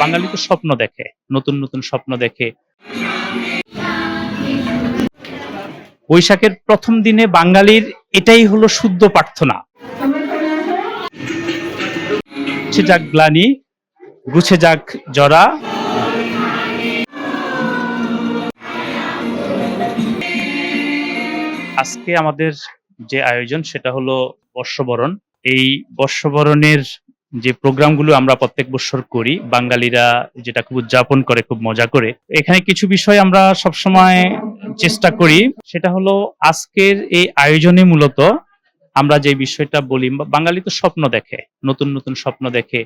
বাঙালি তো স্বপ্ন দেখে, নতুন নতুন স্বপ্ন দেখে। বৈশাখের প্রথম দিনে বাঙালির এটাই হলো শুদ্ধ প্রার্থনা। গুছে যাক গ্লানি গুছে যাক জরা। আজকে আমাদের যে আয়োজন সেটা হলো বর্ষবরণ। এই বর্ষবরণের যে প্রোগ্রামগুলো আমরা প্রত্যেক বছর করি, বাঙালিরা যেটা খুব উদযাপন করে, খুব মজা করে। এখানে কিছু বিষয় আমরা সবসময় চেষ্টা করি। সেটা হলো আজকের এই আয়োজনে মূলত আমরা যে বিষয়টা বলি, বাঙালি তো স্বপ্ন দেখে, নতুন নতুন স্বপ্ন দেখে।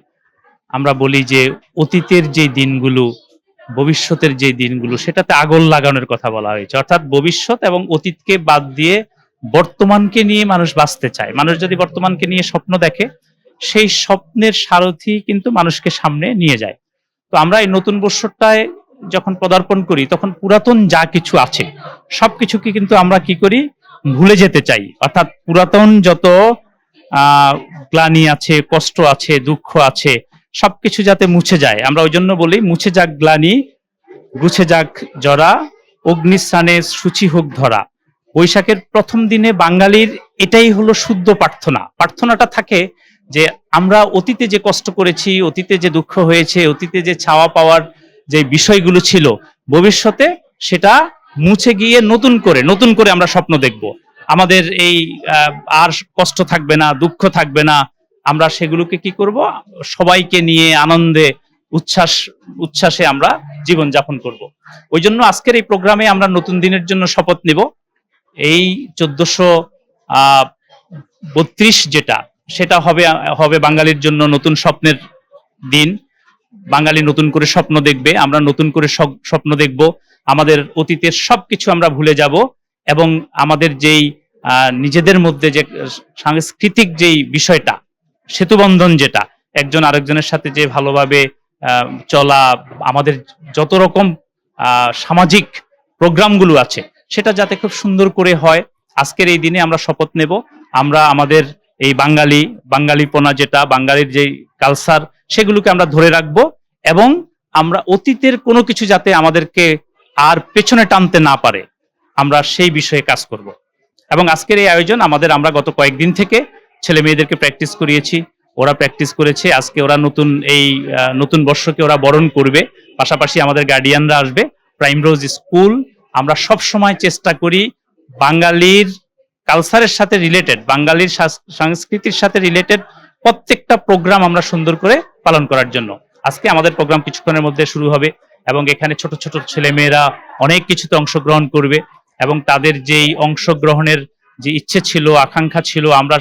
আমরা বলি যে অতীতের যে দিনগুলো, ভবিষ্যতের যে দিনগুলো, সেটাতে আগল লাগানোর কথা বলা হয়েছে। অর্থাৎ ভবিষ্যৎ এবং অতীতকে বাদ দিয়ে বর্তমানকে নিয়ে মানুষ বাঁচতে চায়। মানুষ যদি বর্তমানকে নিয়ে স্বপ্ন দেখে সেই স্বপ্নের সারথি কিন্তু মানুষকে সামনে নিয়ে যায়। তো আমরা এই নতুন বৎসরটায় যখন পদার্পণ করি, তখন পুরাতন যা কিছু আছে সব সবকিছুকে কিন্তু আমরা কি করি? ভুলে যেতে চাই। অর্থাৎ পুরাতন যত গ্লানি আছে, কষ্ট আছে, দুঃখ আছে, সবকিছু যাতে মুছে যায়। আমরা ওই জন্য বলি, মুছে যাক গ্লানি, গুছে যাক জরা অগ্নিস্থানে সূচি হোক ধরা। বৈশাখের প্রথম দিনে বাঙালির এটাই হলো শুদ্ধ প্রার্থনা। প্রার্থনাটা থাকে যে আমরা অতীতে যে কষ্ট করেছি, অতীতে যে দুঃখ হয়েছে, অতীতে যে ছাওয়া পাওয়ার যে বিষয়গুলো ছিল, ভবিষ্যতে সেটা মুছে গিয়ে নতুন করে নতুন করে আমরা স্বপ্ন দেখব। আমাদের এই আর কষ্ট থাকবে না, দুঃখ থাকবে না, আমরা সেগুলোকে কি করব? সবাইকে নিয়ে আনন্দে, উচ্ছ্বাস, উচ্ছ্বাসে আমরা জীবন যাপন করব। ওই জন্য আজকের এই প্রোগ্রামে আমরা নতুন দিনের জন্য শপথ নেব। এই চোদ্দশো বত্রিশ যেটা সেটা হবে হবে বাঙালির জন্য নতুন স্বপ্নের দিন। বাঙালি নতুন করে স্বপ্ন দেখবে, আমরা নতুন করে স্বপ- স্বপ্ন দেখব। আমাদের অতীতের সবকিছু আমরা ভুলে যাব এবং আমাদের যেই নিজেদের মধ্যে যে সাংস্কৃতিক যেই বিষয়টা, সেতুবন্ধন যেটা, একজন আরেকজনের সাথে যে ভালোভাবে চলা, আমাদের যত রকম সামাজিক প্রোগ্রামগুলো আছে, সেটা যাতে খুব সুন্দর করে হয়। আজকের এই দিনে আমরা শপথ নেব। আমরা আমাদের এই বাঙালি, বাঙালিপনা যেটা, বাঙালির যে কালচার সেগুলোকে আমরা ধরে রাখব এবং আমরা অতীতের কোনো কিছু যাতে আমাদেরকে আর পেছনে টানতে না পারে, আমরা সেই বিষয়ে কাজ করব। এবং আজকের এই আয়োজন আমাদের আমরা গত কয়েকদিন থেকে ছেলে মেয়েদেরকে প্র্যাকটিস করিয়েছি, ওরা প্র্যাকটিস করেছে, আজকে ওরা নতুন এই নতুন বর্ষকে ওরা বরণ করবে, পাশাপাশি আমাদের গার্ডিয়ানরা আসবে প্রাইম রোজ স্কুল আমরা সব সময় চেষ্টা করি বাঙালির কালচারের সাথে রিলেটেড বাঙালির সাস- সংস্কৃতির সাথে রিলেটেড প্রত্যেকটা প্রোগ্রাম আমরা সুন্দর করে পালন করার জন্য। আজকে আমাদের প্রোগ্রাম কিছুক্ষণের মধ্যে শুরু হবে এবং এখানে ছোট ছোট ছেলেমেয়েরা অনেক কিছুতে অংশগ্রহণ করবে এবং তাদের যেই অংশগ্রহণের যে ইচ্ছে ছিল, আকাঙ্ক্ষা ছিল, আমরা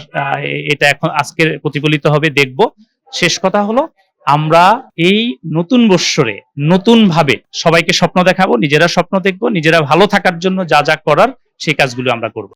এটা এখন আজকে প্রতিফলিত হবে, দেখব। শেষ কথা হলো, আমরা এই নতুন বৎসরে নতুন ভাবে সবাইকে স্বপ্ন দেখাবো, নিজেরা স্বপ্ন দেখব, নিজেরা ভালো থাকার জন্য যা যা করার সেই কাজগুলো আমরা করব।